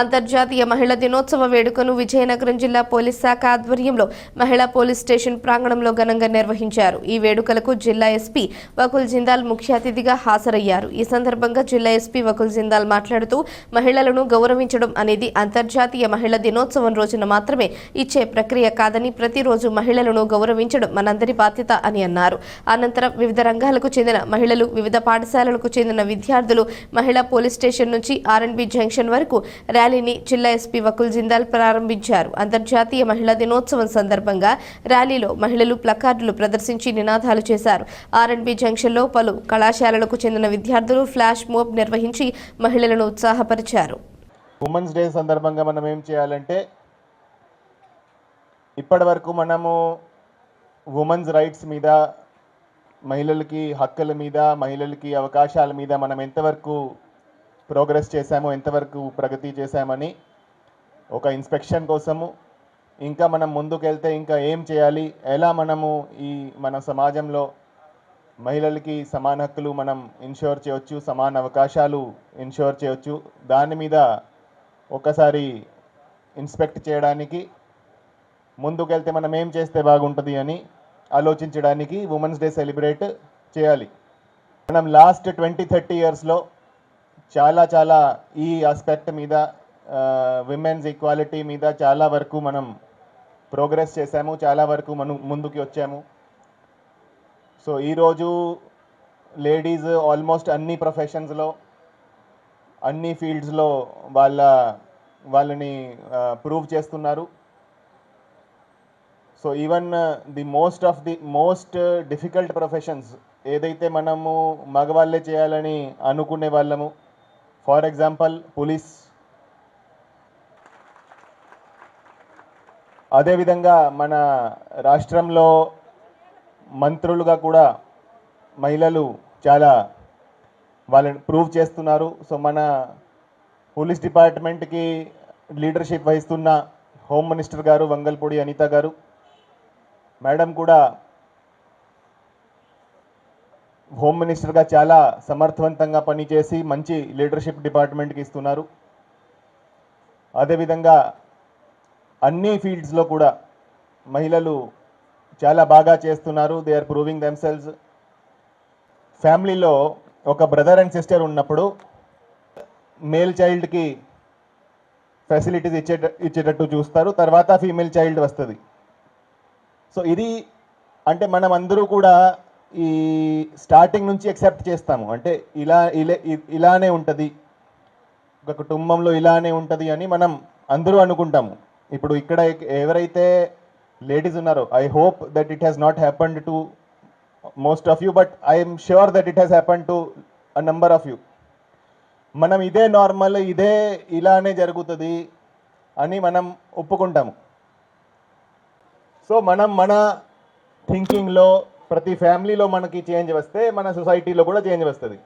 అంతర్జాతీయ మహిళా దినోత్సవ వేడుకను విజయనగరం జిల్లా పోలీస్ శాఖ ఆధ్వర్యంలో మహిళా పోలీస్ స్టేషన్ ప్రాంగణంలో ఘనంగా నిర్వహించారు. ఈ వేడుకలకు జిల్లా ఎస్పీ వకుల్ జిందాల్ ముఖ్య అతిథిగా హాజరయ్యారు. ఈ సందర్భంగా జిల్లా ఎస్పీ వకుల్ జిందాల్ మాట్లాడుతూ మహిళలను గౌరవించడం అనేది అంతర్జాతీయ మహిళా దినోత్సవం రోజున మాత్రమే ఇచ్చే ప్రక్రియ కాదని ప్రతిరోజు మహిళలను గౌరవించడం మనందరి బాధ్యత అని అన్నారు. అనంతరం వివిధ రంగాలకు చెందిన మహిళలు వివిధ పాఠశాలలకు చెందిన విద్యార్థులు మహిళా పోలీస్ స్టేషన్ నుంచి ఆర్ఎన్బి జంక్షన్ వరకు ర్యాలీని జిల్లా ఎస్పీ వకుల్ జిందాల్ ప్రారంభించారు. అంతర్జాతీయ మహిళా దినోత్సవం సందర్భంగా ర్యాలీలో మహిళలు ప్లకార్డులు ప్రదర్శించి నినాదాలు చేశారు. ఆర్ఎండ్బి జంక్షన్లో పలు కళాశాలలకు చెందిన విద్యార్థులు ఫ్లాష్ మోబ్ నిర్వహించి మహిళలను ఉత్సాహపరిచారు. ఉమెన్స్ డే సందర్భంగా మనం ఏం చేయాలంటే ఇప్పటి వరకు మనము ఉమెన్స్ రైట్స్ మీద మహిళలకి హక్కుల మీద మహిళలకి అవకాశాల మీద మనం ఎంతవరకు ప్రోగ్రెస్ చేశామో ఎంతవరకు ప్రగతి చేశామని ఒక ఇన్స్పెక్షన్ కోసము ఇంకా మనం ముందుకెళ్తే ఇంకా ఏం చేయాలి ఎలా మనము ఈ మన సమాజంలో మహిళలకి సమాన హక్కులు మనం ఇన్ష్యూర్ చేయొచ్చు సమాన అవకాశాలు ఇన్ష్యూర్ చేయొచ్చు దాని మీద ఒకసారి ఇన్స్పెక్ట్ చేయడానికి ముందుకెళ్తే మనం ఏం చేస్తే బాగుంటుంది అని ఆలోచించడానికి ఉమెన్స్ డే సెలబ్రేట్ చేయాలి. మనం లాస్ట్ ట్వంటీ థర్టీ ఇయర్స్లో చాలా చాలా ఈ ఆస్పెక్ట్ మీద విమెన్స్ ఈక్వాలిటీ మీద చాలా వరకు మనం ప్రోగ్రెస్ చేశాము చాలా వరకు మనం ముందుకి వచ్చాము. సో ఈరోజు లేడీస్ ఆల్మోస్ట్ అన్ని ప్రొఫెషన్స్లో అన్ని ఫీల్డ్స్లో వాళ్ళ వాళ్ళని ప్రూవ్ చేస్తున్నారు. So even the most of the most difficult professions ఏదైతే మనము మగవాళ్ళే చేయాలని అనుకునే వాళ్ళము ఫర్ ఎగ్జాంపుల్ పోలీస్ అదేవిధంగా మన రాష్ట్రంలో మంత్రులుగా కూడా మహిళలు చాలా వాళ్ళని ప్రూవ్ చేస్తున్నారు. సో మన పోలీస్ డిపార్ట్మెంట్కి లీడర్షిప్ వహిస్తున్న హోమ్ మినిస్టర్ గారు వంగల్పూడి అనిత గారు. మేడం కూడా హోమ్ మినిస్టర్గా చాలా సమర్థవంతంగా పనిచేసి మంచి లీడర్షిప్ డిపార్ట్మెంట్కి ఇస్తున్నారు. అదేవిధంగా అన్ని ఫీల్డ్స్లో కూడా మహిళలు చాలా బాగా చేస్తున్నారు. దే ఆర్ ప్రూవింగ్ దెమ్సెల్స్ ఫ్యామిలీలో ఒక బ్రదర్ అండ్ సిస్టర్ ఉన్నప్పుడు మేల్ చైల్డ్కి ఫెసిలిటీస్ ఇచ్చే ఇచ్చేటట్టు చూస్తారు. తర్వాత ఫీమేల్ చైల్డ్ వస్తుంది. సో ఇది అంటే మనం అందరూ కూడా ఈ స్టార్టింగ్ నుంచి ఎక్సెప్ట్ చేస్తాము. అంటే ఇలా ఇలా ఇలానే ఉంటుంది. ఒక కుటుంబంలో ఇలానే ఉంటుంది అని మనం అందరూ అనుకుంటాము. ఇప్పుడు ఇక్కడ ఎవరైతే లేడీస్ ఉన్నారో I hope that it has not happened to most of you but I'm sure that it has happened to a number of you మనం ఇదే నార్మల్ ఇదే ఇలానే జరుగుతుంది అని మనం ఒప్పుకుంటాము. సో మనం మన థింకింగ్లో ప్రతి ఫ్యామిలీలో మనకి చేంజ్ వస్తే మన సొసైటీలో కూడా చేంజ్ వస్తుంది.